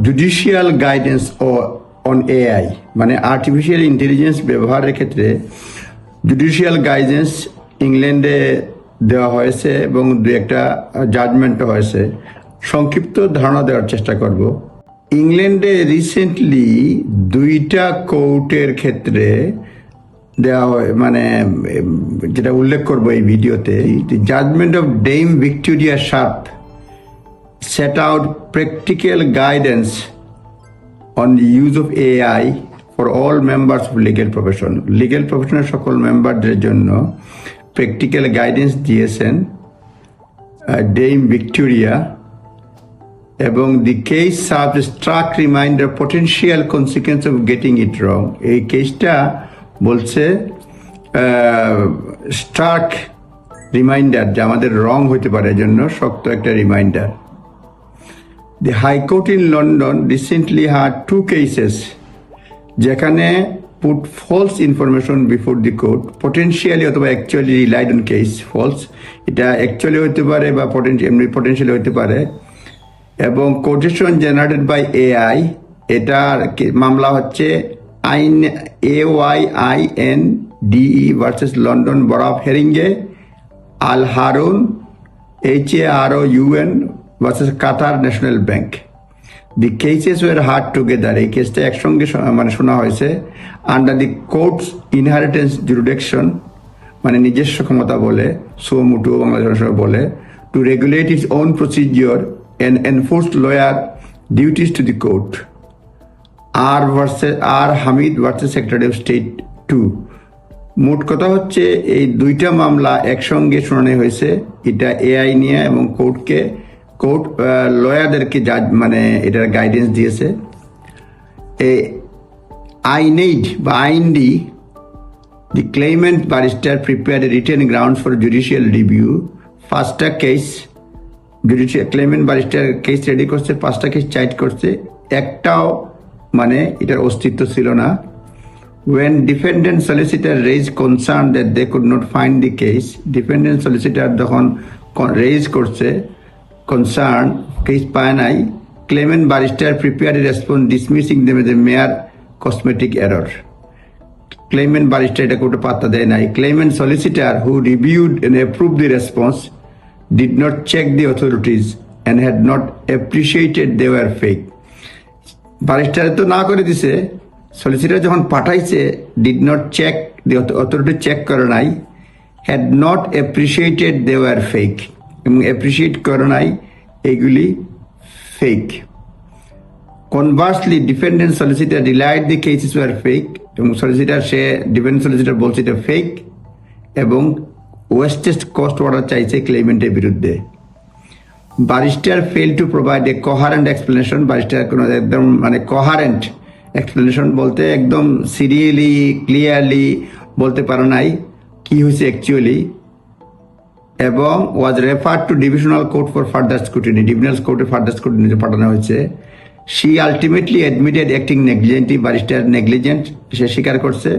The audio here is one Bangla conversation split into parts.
জুডিশিয়াল গাইডেন্স ও অন এআই মানে আর্টিফিশিয়াল ইন্টেলিজেন্স ব্যবহারের ক্ষেত্রে জুডিশিয়াল গাইডেন্স ইংল্যান্ডে দেওয়া হয়েছে এবং দু একটা জাজমেন্টও হয়েছে। সংক্ষিপ্ত ধারণা দেওয়ার চেষ্টা করব। ইংল্যান্ডে রিসেন্টলি দুইটা কোর্টের ক্ষেত্রে দেওয়া হয় মানে যেটা উল্লেখ করব এই ভিডিওতে judgement of Dame Victoria Sharp set out practical guidance on the use of AI for all members of legal profession. Legal professional সকল মেম্বারদের জন্য প্র্যাকটিক্যাল গাইডেন্স দিয়েছেন ডেম ভিক্টোরিয়া এবং the case serve struck reminder potential consequence of getting it wrong এই কেসটা বলছে স্ট্রাক রিমাইন্ডার যে আমাদের রং হতে পারে জন্য শক্ত একটা reminder the high court in London recently had two cases যেখানে put false information before the court potentially অথবা actually relied on case false এটা অ্যাকচুয়ালি হতে পারে বা এমনি পটেন্সিয়ালি হতে পারে। এবং কোটেশন জেনারেটেড বাই এআই এটার মামলা হচ্ছে Ayinde A Y I N D E versus London borough Haringey Al Haroun H A R O U N versus Qatar National Bank the cases were heard together এই কেসটা একসঙ্গে মানে শোনা হয়েছে। Under the courts inheritance jurisdiction মানে নিজস্ব ক্ষমতা বলে সুমুটু বাংলাদেশ বলে to regulate its own procedure and enforce lawyer duties to the court R versus R Hamid versus secretary of state two মোট কথা হচ্ছে, এই দুইটা মামলা একসঙ্গে শুনানি হয়েছে। এটা এআই নিয়ে এবং কোর্টকে কোর্ট লয়াদেরকে যা মানে এটার গাইডেন্স দিয়েছে। এ আইনেইড বা আইনডি the claimant barrister prepare return ground for judicial review ফার্স্টটা case judicial claimant barrister case ready করছে পাঁচটা কেস চাইট করছে। একটাও মানে এটার অস্তিত্ব ছিল না। When defendant solicitor raise concern that they could not find the case defendant solicitor যখন রেজ করছে concern কেস পায় claimant barrister prepared a response dismissing them as a mere cosmetic error claimant barrister এটা কোর্টে পাত্তা দেয় নাই claimant solicitor who reviewed and approved the response did not check the authorities and had not appreciated they were fake barrister তো না করে দিছে সলিসিটার যখন পাঠাইছে did not check the authority check করে নাই had not appreciated they were fake এবং অ্যাপ্রিসিয়েট করে নাই, এগুলি fake conversely defendant solicitor relied the cases were fake এবং সলিসিটার সে ডিফেন্ডেন্ট সলিসিটার বলছে এটা ফেক এবং ওয়েস্টেস্ট কস্ট অর্ডার চাইছে ক্লেমেন্টের বিরুদ্ধে। Barrister fail to provide a coherent explanation barrister কোনো একদম মানে কোহারেন্ট এক্সপ্লেনেশন বলতে একদম সিরিয়ালি ক্লিয়ারলি বলতে পারে নাই, কি হয়েছে অ্যাকচুয়ালি এবং was refer to divisional court for further scrutiny divisional কোর্টে ফার্দার স্কুটিনিতে পাঠানো হয়েছে she ultimately admitted acting negligently barrister negligent সে স্বীকার করছে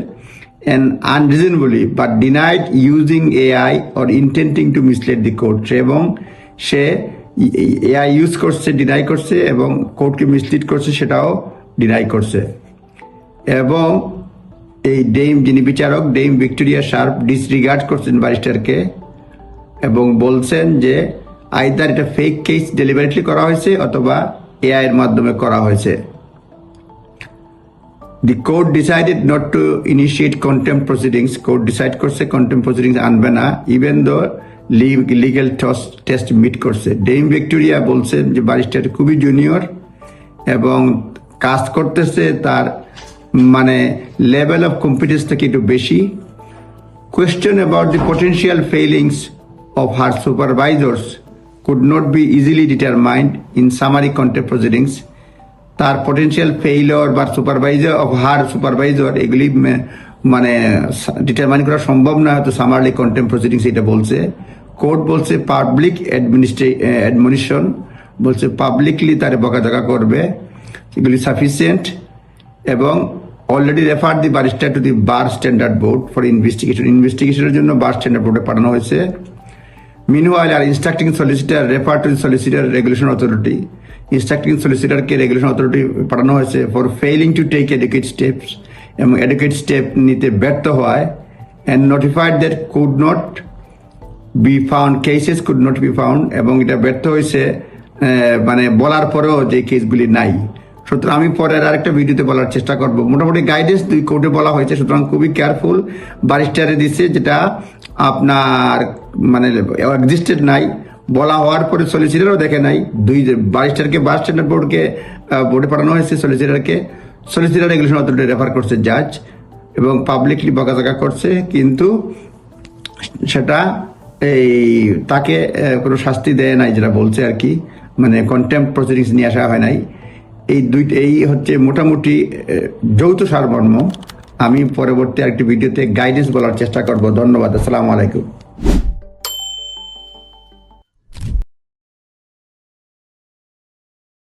and unreasonably but denied using AI or intending to mislead the court এবং সে এআই ইউজ করছে ডিনাই করছে, এবং কোর্টকে মিসলিড করছে, সেটাও ডিনাই করছে। এবং এই ডেম যিনি বিচারক ডেম ভিক্টোরিয়া শার্প ডিসরিগার্ড করছেন ব্যারিস্টারকে এবং বলছেন যে আইদার এটা ফেক কেস ডেলিভারিটলি করা হয়েছে অথবা এআই এর মাধ্যমে করা হয়েছে। The court decided not to initiate contempt proceedings court decide করছে কন্টেম্প প্রসিডিংস আনবে না even though legal test meet করছে। ডেম ভিক্টোরিয়া বলছেন যে ব্যারিস্টার খুবই জুনিয়র এবং কাজ করতেছে তার মানে লেভেল অফ কম্পিটেন্স থেকে একটু বেশি। Question about the potential failings of her supervisors could not be easily determined in summary contempt proceedings. তার পটেনশিয়াল ফেইলর বা সুপারভাইজার অফ হার সুপারভাইজার এগুলি মানে ডিটারমাইন করা সম্ভব না হয়তো সামারলি কন্টেম্প প্রসিডিংস এটা বলছে। কোর্ট বলছে পাবলিক অ্যাডমিনিস্ট্রেশন বলছে পাবলিকলি তার বকাঝকা করবে। এগুলি সাফিসিয়েন্ট এবং already refer the barrister to the Bar Standards Board for investigation ইনভেস্টিগেশনের জন্য বার স্ট্যান্ডার্ড বোর্ডে পাঠানো হয়েছে। Meanwhile, our instructing solicitor referred to solicitor regulation authority. Instructing solicitor কে রেগুলেশন অথরিটি পাঠানো হয়েছে for failing to take adequate steps এবং এডুকেট স্টেপ নিতে ব্যর্থ হওয়ায় and notified that could not be found cases could not be found এবং এটা ব্যর্থ হয়েছে মানে বলার পরেও যে কেসগুলি নাই। সুতরাং আমি পরের আরেকটা ভিডিওতে বলার চেষ্টা করব। মোটামুটি গাইডেন্স দুই কোর্টে বলা হয়েছে সুতরাং খুবই কেয়ারফুল বারিস্টারে দিচ্ছে যেটা আপনার মানে এক্সিস্টেড নাই, বলা হওয়ার পরে সলিসিটারও দেখে নাই। দুই বারিস্টারকে বার স্ট্যান্ডার্ড বোর্ডকে বোর্ডে পাঠানো হয়েছে সলিসিটারকে সলিসিটার রেগুলেশন অথরিটি রেফার করছে জাজ এবং পাবলিকলি বকাঝকা করছে, কিন্তু সেটা এই তাকে কোনো শাস্তি দেয় নাই যেটা বলছে আর কি। মানে কন্টেম্প প্রসিডিংস নিয়ে আসা হয় নাই। এই দুই, এই হচ্ছে মোটামুটি যৌথ সারমর্ম। আমি পরবর্তী আরেকটি ভিডিওতে গাইডেন্স বলার চেষ্টা করব। ধন্যবাদ। আসসালামু আলাইকুম।